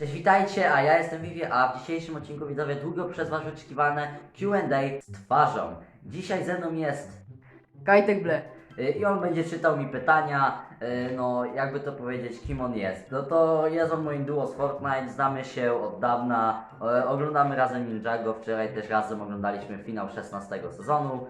Cześć, witajcie, a ja jestem Vivi, a w dzisiejszym odcinku widzowie długo przez Was oczekiwane Q&A z twarzą. Dzisiaj ze mną jest Kajtek Ble. y, i on będzie czytał mi pytania, y, no jakby to powiedzieć, kim on jest. No to jest on moim duo z Fortnite, znamy się od dawna, e, oglądamy razem Ninjago, wczoraj też razem oglądaliśmy finał 16 sezonu.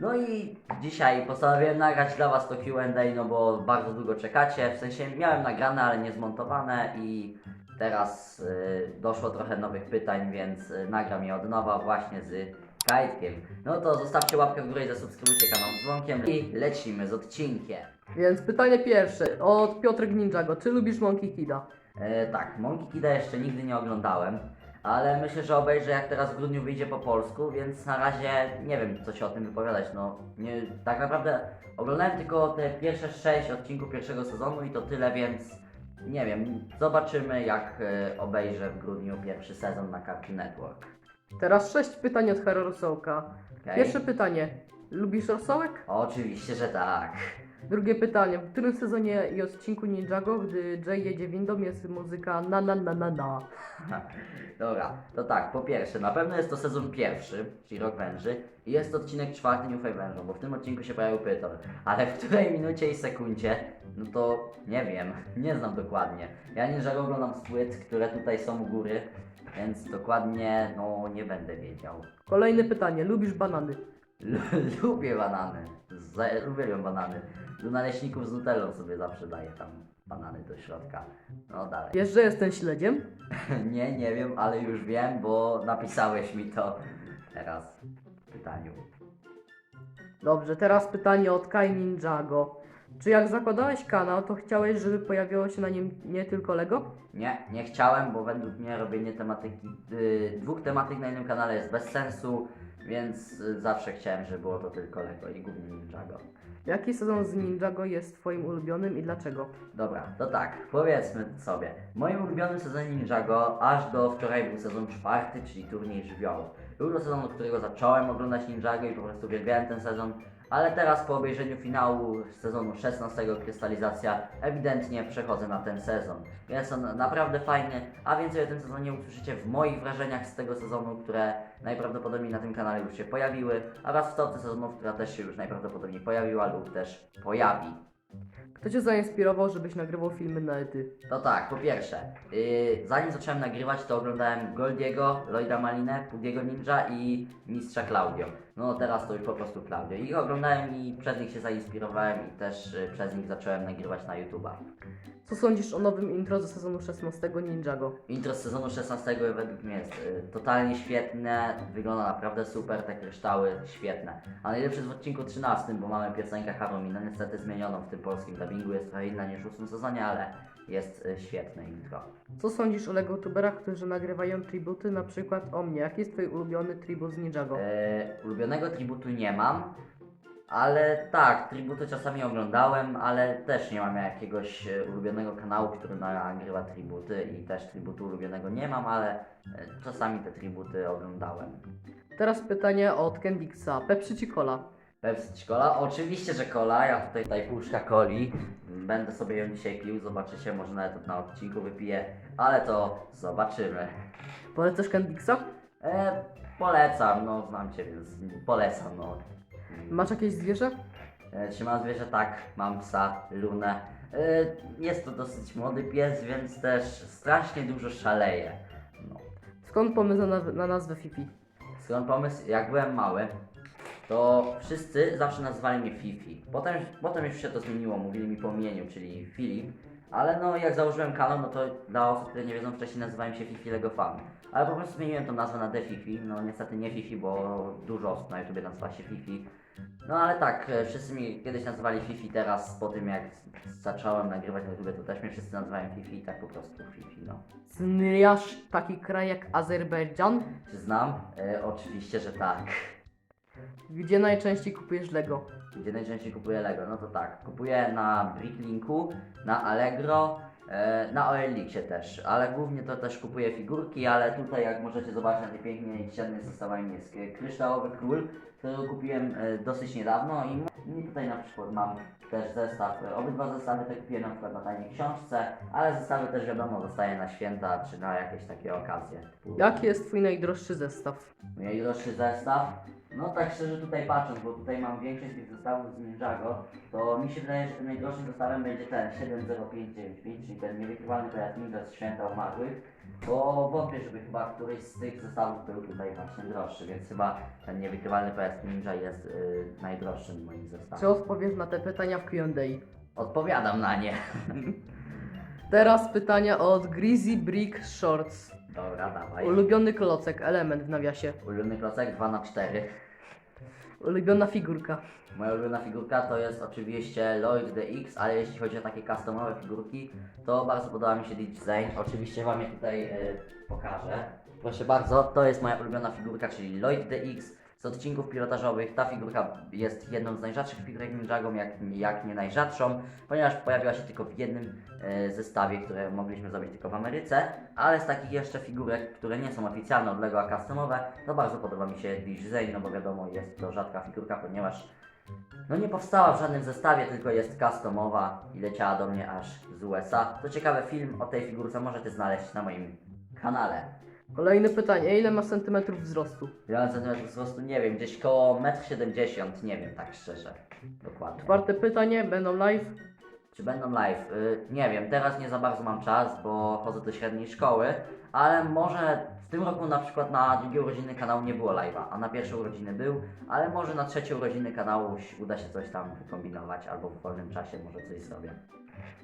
No i dzisiaj postanowiłem nagrać dla Was to Q&A, no bo bardzo długo czekacie, w sensie miałem nagrane, ale nie zmontowane i teraz y, doszło trochę nowych pytań, więc y, nagram je od nowa właśnie z Kajtkiem. No to zostawcie łapkę w górę i zasubskrybujcie kanał z dzwonkiem i lecimy z odcinkiem. Więc pytanie pierwsze od Piotrek Ninjago. Czy lubisz Monkey Kida? E, tak, Monkey Kida jeszcze nigdy nie oglądałem, ale myślę, że obejrzę jak teraz w grudniu wyjdzie po polsku, więc na razie nie wiem co się o tym wypowiadać. No, nie, tak naprawdę oglądałem tylko te pierwsze sześć odcinków pierwszego sezonu i to tyle, więc nie wiem. Zobaczymy jak e, obejrzę w grudniu pierwszy sezon na Cartoon Network. Teraz sześć pytań od Hero Rosołka. Okej? Pierwsze pytanie. Lubisz rosołek? Oczywiście, że tak. Drugie pytanie. W którym sezonie i odcinku Ninjago, gdy Jay jedzie windą, jest muzyka na na na na na? Dobra, to tak, po pierwsze, na pewno jest to sezon pierwszy, czyli Rok Węży i jest to odcinek czwarty New Five Wężą, bo w tym odcinku się pojawił Pytor, ale w której minucie i sekundzie, no to nie wiem, nie znam dokładnie. Ja nie żałuję oglądam z płyt, które tutaj są u góry, więc dokładnie, no nie będę wiedział. Kolejne pytanie. Lubisz banany? Lubię banany, Z- uwielbiam banany. Do naleśników z nutellą sobie zawsze daję tam banany do środka. No dalej. Wiesz, że jestem śledziem? Nie, nie wiem, ale już wiem, bo napisałeś mi to teraz w pytaniu. Dobrze, teraz pytanie od Kai Ninjago. Czy jak zakładałeś kanał, to chciałeś, żeby pojawiało się na nim nie tylko Lego? Nie, nie chciałem, bo według mnie robienie tematyki, y, dwóch tematyk na jednym kanale jest bez sensu, więc y, zawsze chciałem, żeby było to tylko Lego i głównie Ninjago. Jaki sezon z Ninjago jest twoim ulubionym i dlaczego? Dobra, to tak, powiedzmy sobie. W moim ulubionym sezonie Ninjago aż do wczoraj był sezon czwarty, czyli turniej żywiołów. Był to sezon, od którego zacząłem oglądać Ninjago i po prostu uwielbiałem ten sezon, ale teraz po obejrzeniu finału sezonu 16 Krystalizacja ewidentnie przechodzę na ten sezon. Jest on naprawdę fajny, a więcej o tym sezonie usłyszycie w moich wrażeniach z tego sezonu, które najprawdopodobniej na tym kanale już się pojawiły, oraz w topce sezonów, która też się już najprawdopodobniej pojawiła lub też pojawi. Kto cię zainspirował, żebyś nagrywał filmy na ety? To tak, po pierwsze, yy, zanim zacząłem nagrywać, to oglądałem Goldiego, Lloyda Malinę, Pudiego Ninja i Mistrza Claudio. No teraz to już po prostu Claudio. Ich oglądałem i przez nich się zainspirowałem i też yy, przez nich zacząłem nagrywać na YouTube'a. Co sądzisz o nowym intro ze sezonu 16 Ninjago? Intro z sezonu 16 według mnie jest yy, totalnie świetne, wygląda naprawdę super, te kryształy świetne. A najlepsze jest w odcinku 13, bo mamy piosenkę Haromina, niestety zmienioną w tym polskim dubbingu, jest trochę inna niż w ósmym sezonie, ale jest yy, świetne intro. Co sądzisz o Lego tuberach, którzy nagrywają tributy, na przykład o mnie? Jaki jest twój ulubiony tribut z Ninjago? E, ulubionego tributu nie mam, ale tak, tributy czasami oglądałem, ale też nie mam jakiegoś e, ulubionego kanału, który nagrywa tributy i też tributu ulubionego nie mam, ale e, czasami te tributy oglądałem. Teraz pytanie od Kendixa. Pepsi czy Cola? Pepsi cola? Oczywiście, że cola. Ja tutaj, tutaj puszka coli. Będę sobie ją dzisiaj pił, zobaczycie, może nawet na odcinku wypiję, ale to zobaczymy. Polecasz Kendixa? E, polecam, no znam Cię, więc polecam, no. Masz jakieś zwierzę? E, Czy mam zwierzę? Tak, mam psa, Lunę. E, Jest to dosyć młody pies, więc też strasznie dużo szaleje. No. Skąd pomysł na, na nazwę Fifi? Skąd pomysł? Jak byłem mały, to wszyscy zawsze nazywali mnie Fifi. Potem, potem już się to zmieniło, mówili mi po imieniu, czyli Filip. Ale no, jak założyłem kanał, no to dla osób, które nie wiedzą, wcześniej nazywałem się Fifi Lego Fan. Ale po prostu zmieniłem tą nazwę na The Fifi. No niestety nie Fifi, bo dużo osób na YouTubie nazywa się Fifi. No ale tak, e, wszyscy mi kiedyś nazywali Fifi, teraz po tym jak zacząłem nagrywać na YouTubie, to też mnie wszyscy nazywają Fifi i tak po prostu Fifi, no. Znasz taki kraj jak Azerbejdżan? Czy znam? E, oczywiście, że tak. Gdzie najczęściej kupujesz Lego? Gdzie najczęściej kupuję Lego? No to tak, kupuję na Bricklinku, na Allegro E, Na OLX-ie też, ale głównie to też kupuję figurki, ale tutaj jak możecie zobaczyć na tej pięknej ściannej zestawami jest e, kryształowy król, który kupiłem e, dosyć niedawno i m- i tutaj na przykład mam też zestaw, e, obydwa zestawy te kupiłem na przykład na tajnej książce, ale zestawy też wiadomo dostaję na święta czy na jakieś takie okazje. typu- Jaki jest twój najdroższy zestaw? Najdroższy zestaw. No tak szczerze tutaj patrząc, bo tutaj mam większość tych zestawów z Ninjago, to mi się wydaje, że tym najdroższym zestawem będzie ten 70595, czyli ten niewykrywalny pojazd Ninja z Święta Umarłych, bo wątpię, żeby chyba któryś z tych zestawów był tutaj właśnie droższy, więc chyba ten niewykrywalny pojazd Ninja jest y, najdroższym moim Czy zestawem. odpowiesz na te pytania w Q&A? Odpowiadam na nie. Teraz pytania od Greasy Brick Shorts. Dobra, dawaj. Ulubiony klocek, element w nawiasie. Ulubiony klocek 2 na 4 Ulubiona figurka. Moja ulubiona figurka to jest oczywiście Lloyd DX, ale jeśli chodzi o takie customowe figurki, to bardzo podoba mi się Zane. Oczywiście Wam je tutaj e, pokażę. Proszę bardzo, to jest moja ulubiona figurka, czyli Lloyd DX z odcinków pilotażowych. Ta figurka jest jedną z najrzadszych figurek Ninjago, jak, jak nie najrzadszą, ponieważ pojawiła się tylko w jednym e, zestawie, które mogliśmy zrobić tylko w Ameryce, ale z takich jeszcze figurek, które nie są oficjalne od Lego, a customowe, to bardzo podoba mi się Zane, no bo wiadomo, jest to rzadka figurka, ponieważ no nie powstała w żadnym zestawie, tylko jest customowa i leciała do mnie aż z USA. Co ciekawe, film o tej figurce możecie znaleźć na moim kanale. Kolejne pytanie, ile ma centymetrów wzrostu? Ile mam centymetrów wzrostu? Nie wiem, gdzieś koło 1,70 m, nie wiem tak szczerze. Dokładnie. Czwarte pytanie, będą live. Czy będą live? Y, nie wiem, teraz nie za bardzo mam czas, bo chodzę do średniej szkoły, ale może w tym roku na przykład na drugie urodziny kanału nie było live'a, a na pierwsze urodziny był, ale może na trzecie urodziny kanału uda się coś tam wykombinować, albo w wolnym czasie może coś zrobię.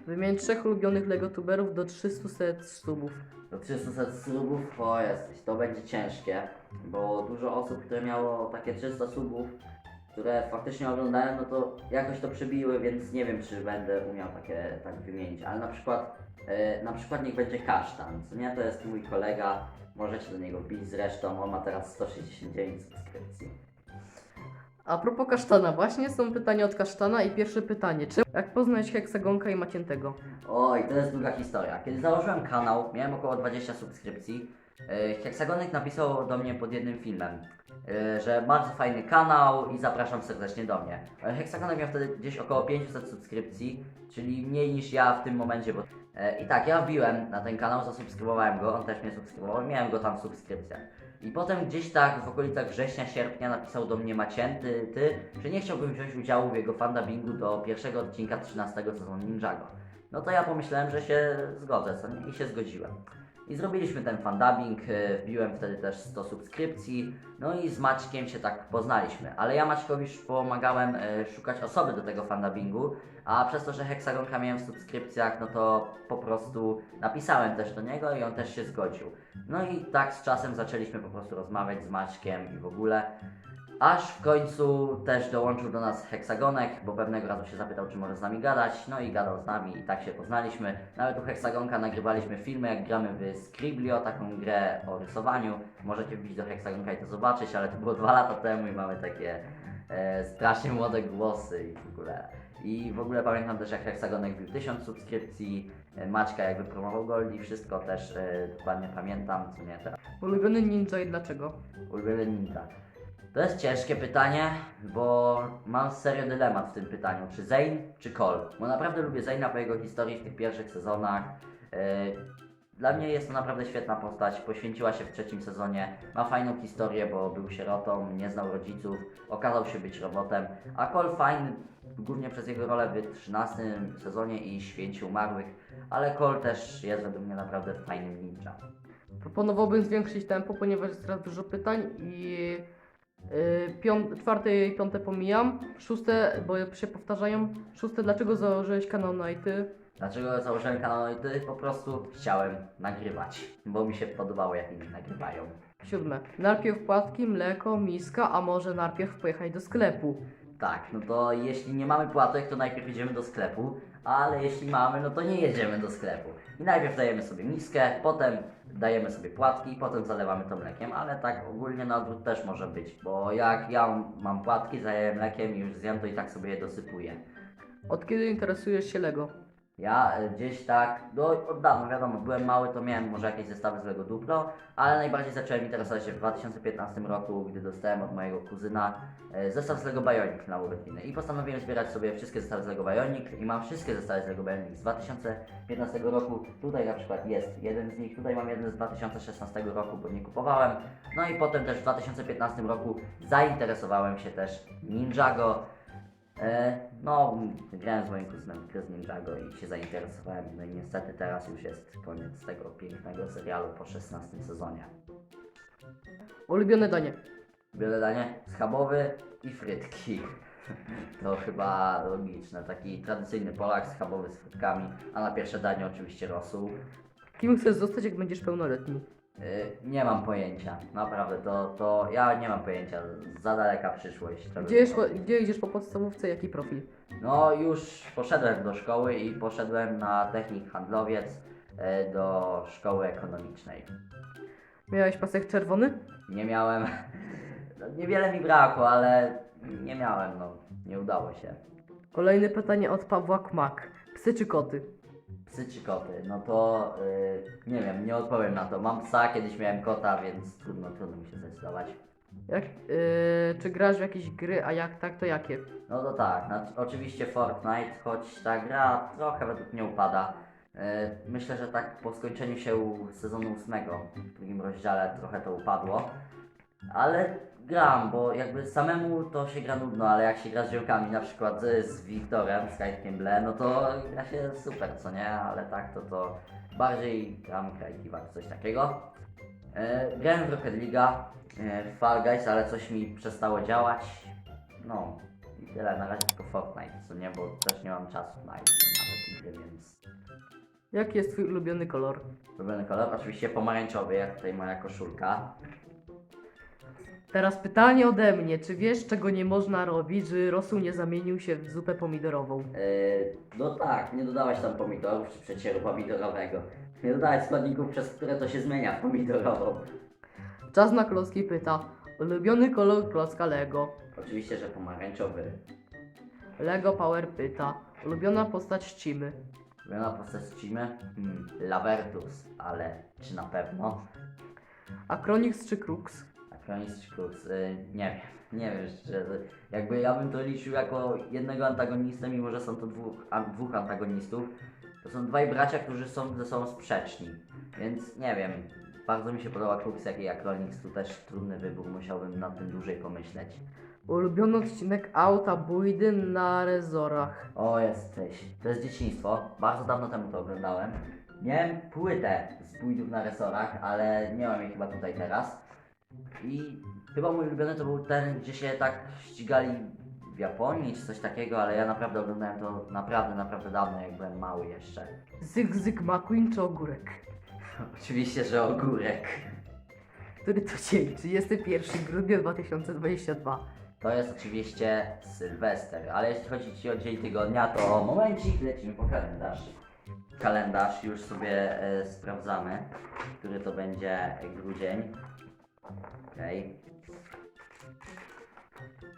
Wymień trzech ulubionych legotuberów do 300 subów. Do 300 subów, o jesteś, to będzie ciężkie, bo dużo osób, które miało takie 300 subów, które faktycznie oglądałem, no to jakoś to przebiły, więc nie wiem, czy będę umiał takie tak wymienić, ale na przykład, e, na przykład niech będzie Kasztan, co nie, to jest mój kolega, możecie do niego wbić zresztą, on ma teraz 169 subskrypcji. A propos kasztana, właśnie są pytania od kasztana i pierwsze pytanie. Czy jak poznać heksagonka i maciętego? Oj, to jest długa historia. Kiedy założyłem kanał, miałem około 20 subskrypcji. Yy, Heksagonek napisał do mnie pod jednym filmem, yy, że bardzo fajny kanał i zapraszam serdecznie do mnie. Yy, Heksagonek miał wtedy gdzieś około 500 subskrypcji, czyli mniej niż ja w tym momencie. Bo... I tak, ja wbiłem na ten kanał, zasubskrybowałem go, on też mnie subskrybował, miałem go tam w. I potem gdzieś tak w okolicach września, sierpnia napisał do mnie Macięty, ty, że nie chciałbym wziąć udziału w jego fandabingu do pierwszego odcinka 13 sezonu Ninjago. No to ja pomyślałem, że się zgodzę, co nie? I się zgodziłem. I zrobiliśmy ten fandubbing, e, wbiłem wtedy też 100 subskrypcji, no i z Maćkiem się tak poznaliśmy. Ale ja Maćkowi pomagałem e, szukać osoby do tego fandubbingu, a przez to, że Heksagonka miałem w subskrypcjach, no to po prostu napisałem też do niego i on też się zgodził. No i tak z czasem zaczęliśmy po prostu rozmawiać z Maćkiem i w ogóle. Aż w końcu też dołączył do nas Heksagonek, bo pewnego razu się zapytał, czy może z nami gadać. No i gadał z nami i tak się poznaliśmy. Nawet u Heksagonka nagrywaliśmy filmy, jak gramy w Scriblio, taką grę o rysowaniu. Możecie wbić do Heksagonka i to zobaczyć, ale to było dwa lata temu i mamy takie e, strasznie młode głosy i w ogóle. I w ogóle pamiętam też, jak Heksagonek wbił 1000 subskrypcji, e, Maćka jakby promował Gold i wszystko też e, dokładnie pamiętam, co nie teraz. Ulubiony ninja i dlaczego? Ulubiony ninja. To jest ciężkie pytanie, bo mam serio dylemat w tym pytaniu. Czy Zane, czy Cole? Bo naprawdę lubię Zane'a po jego historii w tych pierwszych sezonach. Yy, Dla mnie jest to naprawdę świetna postać. Poświęciła się w trzecim sezonie. Ma fajną historię, bo był sierotą, nie znał rodziców, okazał się być robotem. A Cole fajny, głównie przez jego rolę w 13 sezonie i Święcie Umarłych. Ale Cole też jest według mnie naprawdę fajnym ninja. Proponowałbym zwiększyć tempo, ponieważ jest teraz dużo pytań i pią- czwarte i piąte pomijam. Szóste, bo się powtarzają. Szóste, dlaczego założyłeś kanał na IT? Dlaczego założyłem kanał i po prostu chciałem nagrywać, bo mi się podobało jak inni nagrywają. Siódme, najpierw płatki, mleko, miska, a może najpierw pojechać do sklepu? Tak, no to jeśli nie mamy płatek, to najpierw idziemy do sklepu, ale jeśli mamy, no to nie jedziemy do sklepu. I najpierw dajemy sobie miskę, potem dajemy sobie płatki, potem zalewamy to mlekiem, ale tak ogólnie na odwrót też może być, bo jak ja mam płatki, zaleję mlekiem i już zjem, to i tak sobie je dosypuję. Od kiedy interesujesz się Lego? Ja e, gdzieś tak, no od dawna, wiadomo, byłem mały, to miałem może jakieś zestawy z Lego Duplo, ale najbardziej zacząłem interesować się w 2015 roku, gdy dostałem od mojego kuzyna e, zestaw z Lego Bionic na urodziny i postanowiłem zbierać sobie wszystkie zestawy z Lego Bionic i mam wszystkie zestawy z Lego Bionic z 2015 roku. Tutaj na przykład jest jeden z nich, tutaj mam jeden z 2016 roku, bo nie kupowałem. No i potem też w 2015 roku zainteresowałem się też Ninjago. E, no, grałem z moim kuzynem z Ninjago i się zainteresowałem. No i niestety teraz już jest koniec tego pięknego serialu po 16 sezonie. Ulubione danie. Wiele danie schabowy i frytki. To chyba logiczne. Taki tradycyjny Polak schabowy z frytkami, a na pierwsze danie oczywiście rosół. Kim chcesz zostać, jak będziesz pełnoletni? Yy, nie mam pojęcia. Naprawdę, to, to ja nie mam pojęcia. Za daleka przyszłość. to Gdzie, było. gdzie idziesz po podstawówce, jaki profil? No już poszedłem do szkoły i poszedłem na technik handlowiec e, do szkoły ekonomicznej. Miałeś pasek czerwony? Nie miałem, no, niewiele mi brakło, ale nie miałem, no nie udało się. Kolejne pytanie od Pawła Kmak. Psy czy koty? Psy czy koty? No to y, nie wiem, nie odpowiem na to. Mam psa, kiedyś miałem kota, więc trudno, trudno mi się zdecydować. Jak, yy, czy grasz w jakieś gry, a jak tak, to jakie? No to tak, no, oczywiście Fortnite, choć ta gra trochę według mnie upada. Y, myślę, że tak po skończeniu się sezonu ósmego, w drugim rozdziale trochę to upadło. Ale gram, bo jakby samemu to się gra nudno, ale jak się gra z ziomkami, na przykład z, z Wiktorem, z Kajtkiem Ble, no to gra się super, co nie? Ale tak to to bardziej gram czy coś takiego. E, grałem w Rocket League'a, e, w Fall Guys, ale coś mi przestało działać. No i tyle, na razie tylko Fortnite, co nie? Bo też nie mam czasu na nawet gry, więc... Jaki jest twój ulubiony kolor? Ulubiony kolor, oczywiście pomarańczowy, jak tutaj moja koszulka. Teraz pytanie ode mnie. Czy wiesz, czego nie można robić, żeby rosół nie zamienił się w zupę pomidorową? Yy, no tak, nie dodałeś tam pomidorów czy przecieru pomidorowego. Nie dodałeś składników, przez które to się zmienia w pomidorową. Czas na klocki pyta. Ulubiony kolor klocka Lego. Oczywiście, że pomarańczowy. Lego Power pyta. Ulubiona postać Cimy. Ulubiona postać Cimy? Hmm, Lavertus, ale czy na pewno? Akronix czy Krux? Yy, nie wiem, nie wiem szczerze. Jakby ja bym to liczył jako jednego antagonistę, mimo że są to dwóch, an, dwóch antagonistów. To są dwaj bracia, którzy są ze sobą sprzeczni. Więc nie wiem. Bardzo mi się podoba Crux, jak i Akronix. Tu też trudny wybór, musiałbym nad tym dłużej pomyśleć. Ulubiony odcinek auta bójdy na rezorach. O, jesteś. To jest dzieciństwo. Bardzo dawno temu to oglądałem. Miałem płytę z bójdów na resorach, ale nie mam jej chyba tutaj teraz. I chyba mój ulubiony to był ten, gdzie się tak ścigali w Japonii czy coś takiego, ale ja naprawdę oglądałem to naprawdę, naprawdę dawno, jak byłem mały jeszcze. Zyg Zyg McQueen czy Ogórek? Oczywiście, że ogórek. Który to dzień? 31 grudnia 2022. To jest oczywiście Sylwester, ale jeśli chodzi Ci o dzień tygodnia, to momencik, lecimy po kalendarz. Kalendarz już sobie e, sprawdzamy, który to będzie grudzień. Okej.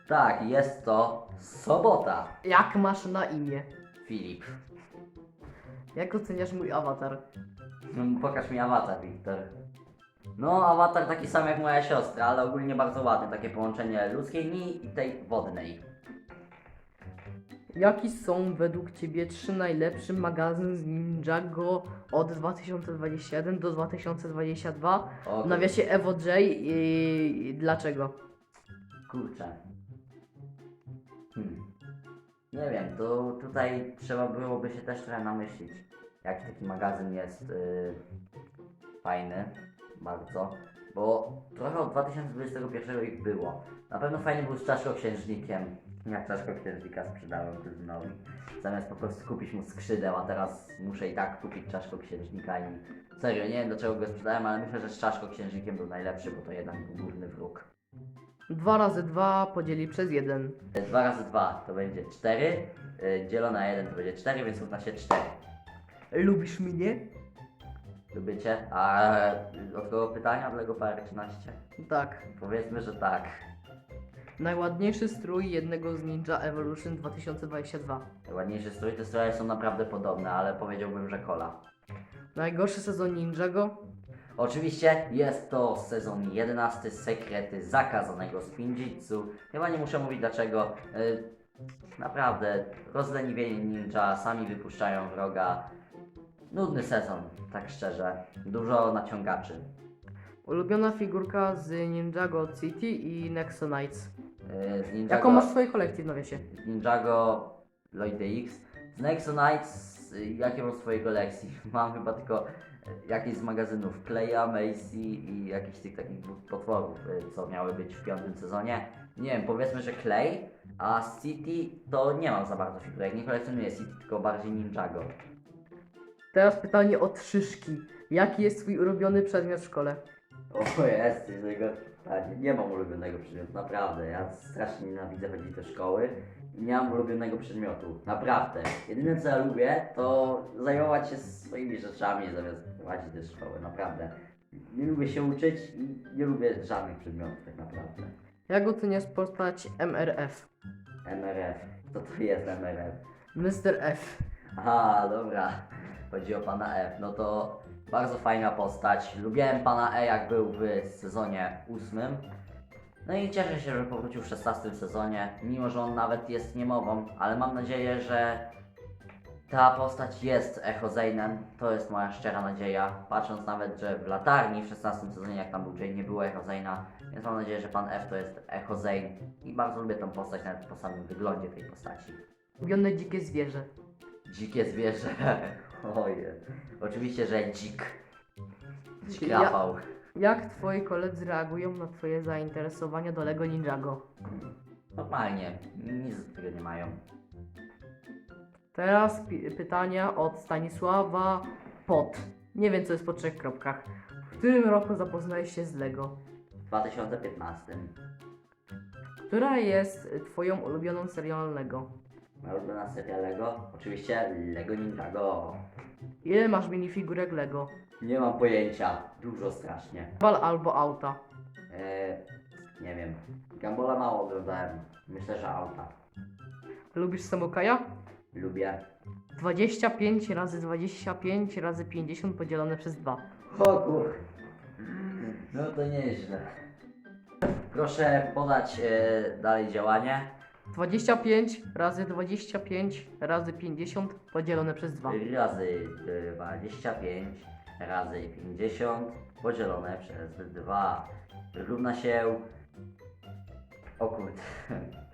Tak, jest to sobota. Jak masz na imię? Filip. Jak oceniasz mój awatar? Mm, Pokaż mi awatar, Wiktor. No, awatar taki sam jak moja siostra, ale ogólnie bardzo ładny. Takie połączenie ludzkiej linii i tej wodnej. Jaki są według Ciebie trzy najlepsze magazyn z Ninjago od 2021 do 2022? O, W nawiasie Evo J i dlaczego? Kurczę. Hmm. Nie wiem, to tutaj trzeba byłoby się też trochę namyślić. Jaki taki magazyn jest yy, fajny, bardzo. Bo trochę od 2021 ich było. Na pewno fajny był z czaszkoksiężnikiem. Jak czaszkoksiężnika sprzedałem kuzynowi. Zamiast po prostu kupić mu skrzydeł, a teraz muszę i tak kupić czaszkoksiężnika i serio, nie wiem do czego go sprzedałem, ale myślę, że z czaszkoksiężnikiem był najlepszy, bo to jednak był główny wróg. 2 razy 2 podzieli przez 1. 2 razy 2 to będzie 4, y, dzielone na 1 to będzie 4, więc równa się 4. Lubisz mnie? Lubicie? A y, od kogo pytania? Od Lego Power 13? Tak. Powiedzmy, że tak. Najładniejszy strój jednego z Ninja Evolution 2022. Ładniejszy strój, te stroje są naprawdę podobne, ale powiedziałbym, że kola. Najgorszy sezon Ninjago. Oczywiście jest to sezon 11 Sekrety Zakazanego Spinjitsu. Chyba nie muszę mówić dlaczego. Yy, naprawdę, rozleniwienie ninja, sami wypuszczają wroga. Nudny sezon, tak szczerze. Dużo naciągaczy. Ulubiona figurka z Ninjago City i Nexo Knights. Yy, z Ninjago, Jaką masz w swojej kolekcji w nawiasie? z Ninjago Lloyd X. Z Nexo Knights, yy, jakie mam w swojej kolekcji? Mam chyba tylko yy, jakieś z magazynów Kleja, Macy i jakichś tych takich dwóch potworów, yy, co miały być w piątym sezonie. Nie wiem, powiedzmy, że Clay, a z City to nie mam za bardzo figurek. Nie kolekcjonuję City, tylko bardziej Ninjago. Teraz pytanie od Szyszki. Jaki jest twój ulubiony przedmiot w szkole? O jest, tego pytanie. Nie mam ulubionego przedmiotu, naprawdę. Ja strasznie nienawidzę chodzić do szkoły i nie mam ulubionego przedmiotu. Naprawdę. Jedyne co ja lubię, to zajmować się swoimi rzeczami zamiast prowadzić do szkoły, naprawdę. Nie lubię się uczyć i nie lubię żadnych przedmiotów tak naprawdę. Jak oceniasz postać MRF? MRF. Co to jest MRF? Mr. F. Aha, dobra. Chodzi o pana F. No to bardzo fajna postać. Lubiłem pana E, jak był w sezonie ósmym. No i cieszę się, że powrócił w 16 sezonie, mimo że on nawet jest niemową, ale mam nadzieję, że ta postać jest Echo. To jest moja szczera nadzieja. Patrząc nawet, że w latarni w 16 sezonie, jak tam był Jane, nie było Echo więc mam nadzieję, że pan F to jest Echo. I bardzo lubię tą postać, nawet po samym wyglądzie tej postaci. Ulubione dzikie zwierzę. Dzikie zwierzę. Oje. Oczywiście, że dzik. Czyli Rafał. Jak twoi koledzy reagują na twoje zainteresowania do Lego Ninjago? Normalnie. Nic z tego nie mają. Teraz pi- pytania od Stanisława Pot. Nie wiem co jest po trzech kropkach. W którym roku zapoznałeś się z Lego? W 2015. Która jest twoją ulubioną serialą Lego? Moja ulubiona seria Lego? Oczywiście Lego Ninjago. Ile masz minifigurek Lego? Nie mam pojęcia. Dużo strasznie. Bal albo auta. Eee, nie wiem. Gambola mało oglądałem. Myślę, że auta. Lubisz Samokaja? Lubię. 25 razy 25 razy 50 podzielone przez 2. O kur... No to nieźle. Proszę podać e, dalej działanie. 25 razy 25 razy 50 podzielone przez 2. razy 25 razy 50 podzielone przez 2 równa się o kurde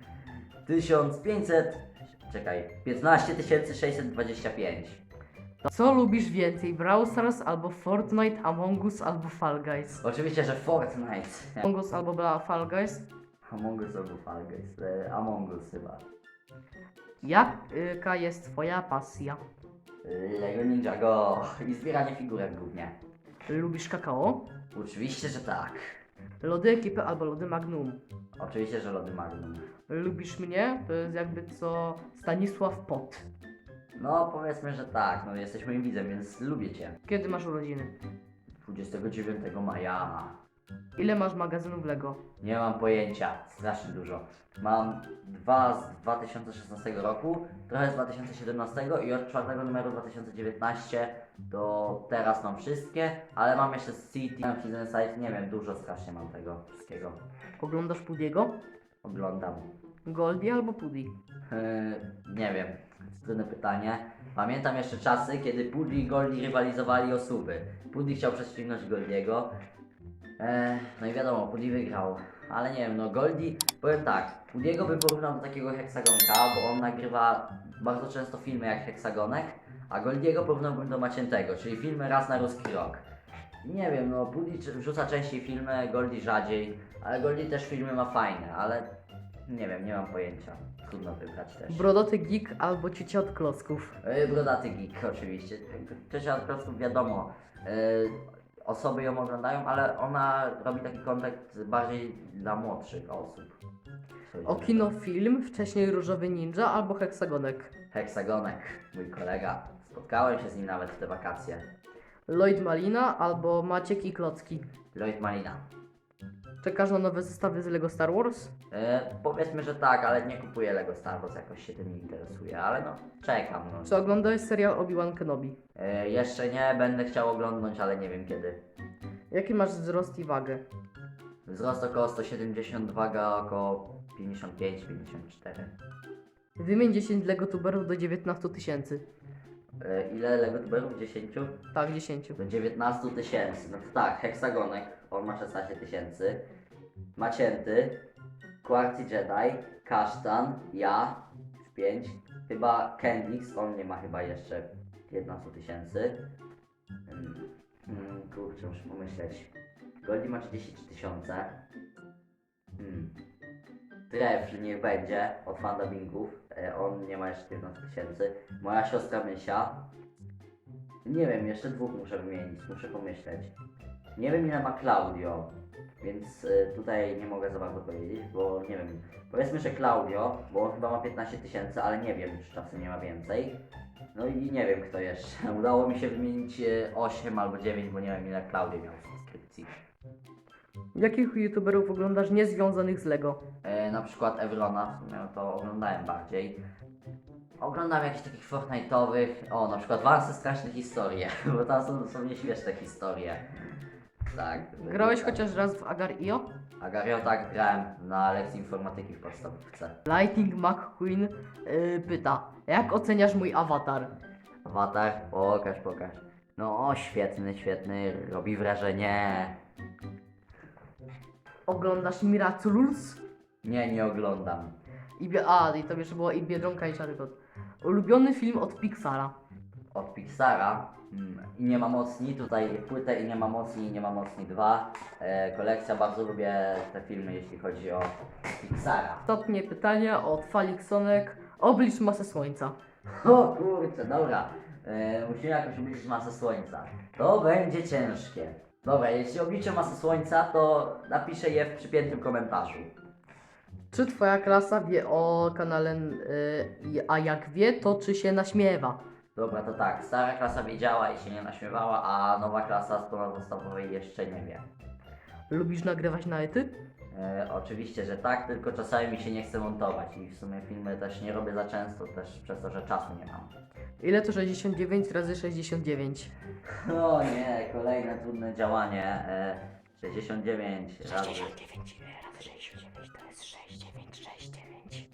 1500 czekaj 15625 Co lubisz więcej? Brawl Stars albo Fortnite, Among Us albo Fall Guys? oczywiście, że Fortnite Among Us albo Fall Guys? Among Us albo Fall Guys e, Among Us chyba Jaka jest twoja pasja? Lego Ninjago i zbieranie figurek głównie Lubisz kakao? oczywiście, że tak Lody ekipy albo lody Magnum? oczywiście, że lody Magnum Lubisz mnie? To jest jakby co Stanisław Pot. no powiedzmy, że tak, no jesteś moim widzem, więc lubię Cię Kiedy masz urodziny? 29 maja Ile masz magazynów Lego? Nie mam pojęcia, strasznie dużo. Mam dwa z 2016 roku, trochę z 2017 i od czwartego numeru 2019 do teraz mam wszystkie, ale mam jeszcze z City, mam Hidden Side, nie wiem, dużo strasznie mam tego wszystkiego. Oglądasz Pudiego? Oglądam. Goldie albo Pudi? Yy, nie wiem, trudne pytanie. Pamiętam jeszcze czasy, kiedy Puddy i Goldie rywalizowali o suby. Puddy chciał prześcignąć Goldiego. E, no i wiadomo, Puddy wygrał. Ale nie wiem, no Goldie, powiem tak, Puddiego bym porównał do takiego heksagonka, bo on nagrywa bardzo często filmy jak heksagonek, a Goldiego porównałbym do Maciętego, czyli filmy raz na ruski rok. Nie wiem, no czy- wrzuca częściej filmy, Goldie rzadziej, ale Goldie też filmy ma fajne, ale nie wiem, nie mam pojęcia. Trudno wybrać też. Brodoty Geek albo Ciocia od klocków? E, Brodaty geek oczywiście. Ciocia po prostu wiadomo, e, osoby ją oglądają, ale ona robi taki kontent bardziej dla młodszych osób. O kinofilm, wcześniej Różowy Ninja albo Heksagonek? Heksagonek, mój kolega. Spotkałem się z nim nawet w te wakacje. Lloyd Malina albo Maciek i Klocki? Lloyd Malina. Czekasz na nowe zestawy z Lego Star Wars? E, powiedzmy, że tak, ale nie kupuję Lego Star Wars, jakoś się tym nie interesuję, ale no, czekam. No. Czy oglądałeś serial Obi-Wan Kenobi? E, jeszcze nie, będę chciał oglądnąć, ale nie wiem kiedy. Jaki masz wzrost i wagę? Wzrost około 170, waga około 55-54. Wymień 10 Lego tuberów do 19 tysięcy. E, ile Lego tuberów? 10? Tak, 10. Do 19 tysięcy. No to tak, heksagonek, on ma 16 tysięcy. Macięty, Quartzy Jedi, Kasztan, ja, już 5. Chyba Kendix, on nie ma chyba jeszcze 15 tysięcy. Mm, mm, kurczę, muszę pomyśleć. Goldie ma 33 tysiące. Trefl niech będzie od fandabingów. E, on nie ma jeszcze 15 tysięcy. Moja siostra Mysia. Nie wiem, jeszcze dwóch muszę wymienić, muszę pomyśleć. Nie wiem ile ma Claudio, więc y, tutaj nie mogę za bardzo powiedzieć, bo nie wiem. Powiedzmy, że Claudio, bo on chyba ma 15 tysięcy, ale nie wiem, czy czasem nie ma więcej. No i nie wiem kto jeszcze. Udało mi się wymienić y, 8 albo 9, bo nie wiem ile Claudio miał subskrypcji. Jakich youtuberów oglądasz niezwiązanych z Lego? E, na przykład Evrona, w sumie to oglądałem bardziej. Oglądam jakichś takich Fortnite'owych, o na przykład Wansy Straszne Historie, bo tam są dosłownie śmieszne historie. Tak. Grałeś tak. chociaż raz w Agar.io? Agario tak grałem na lekcji informatyki w podstawówce. Lightning McQueen yy, pyta, jak oceniasz mój awatar? Awatar, pokaż, pokaż. No o, świetny, świetny, robi wrażenie. Oglądasz Miraculous? Nie, nie oglądam. I bie- A, i to jeszcze było i Biedronka i Szary Kot. Ulubiony film od Pixara. Od Pixara mm, i nie ma mocni, tutaj płytę i nie ma mocni, i nie ma mocni 2. E, kolekcja, bardzo lubię te filmy, jeśli chodzi o Pixara. Ostatnie pytanie od Faliksonek. Oblicz masę słońca. O kurczę, dobra. E, musimy jakoś obliczyć masę Słońca. To będzie ciężkie. Dobra, jeśli obliczę masę Słońca, to napiszę je w przypiętym komentarzu. Czy twoja klasa wie o kanale, yy, a jak wie, to czy się naśmiewa? Dobra, to tak. Stara klasa wiedziała i się nie naśmiewała, a nowa klasa z ponadpodstawowej jeszcze nie wie. Lubisz nagrywać na ety? E, oczywiście, że tak, tylko czasami mi się nie chce montować i w sumie filmy też nie robię za często, też przez to, że czasu nie mam. Ile to 69 razy 69? O nie, kolejne trudne działanie. E, 69 razy. 69 razy 69 to jest 6969.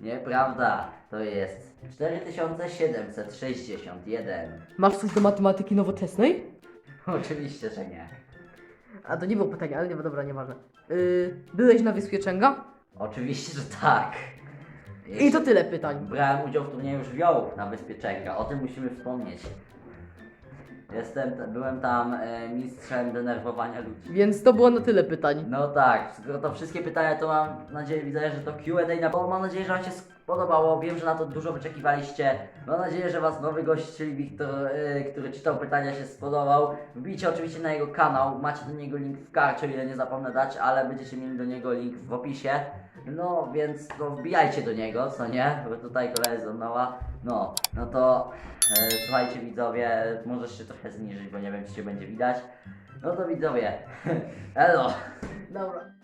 Nieprawda, to jest 4761. Masz coś do matematyki nowoczesnej? Oczywiście, że nie. A to nie było pytanie, ale nie, dobra, nieważne. Yy, byłeś na Wyspie Częga? Oczywiście, że tak. I to tyle pytań. Brałem udział w turnieju żwiołów na Wyspie Czeka, o tym musimy wspomnieć. Jestem, byłem tam e, mistrzem denerwowania ludzi. Więc to było na tyle pytań. No tak, skoro to wszystkie pytania, to mam nadzieję, widzę, że to Q&A, na bo mam nadzieję, że Wam się spodobało, wiem, że na to dużo wyczekiwaliście. Mam nadzieję, że Was nowy gość, czyli Wiktor, e, który czytał pytania, się spodobał. Wbijcie oczywiście na jego kanał, macie do niego link w karcie, o ile nie zapomnę dać, ale będziecie mieli do niego link w opisie. No, więc no, wbijajcie do niego, co nie? Bo tutaj koledzy z Nowa. No, no to e, słuchajcie widzowie, możesz się trochę zniżyć, bo nie wiem, czy się będzie widać. No to widzowie, elo! Dobra.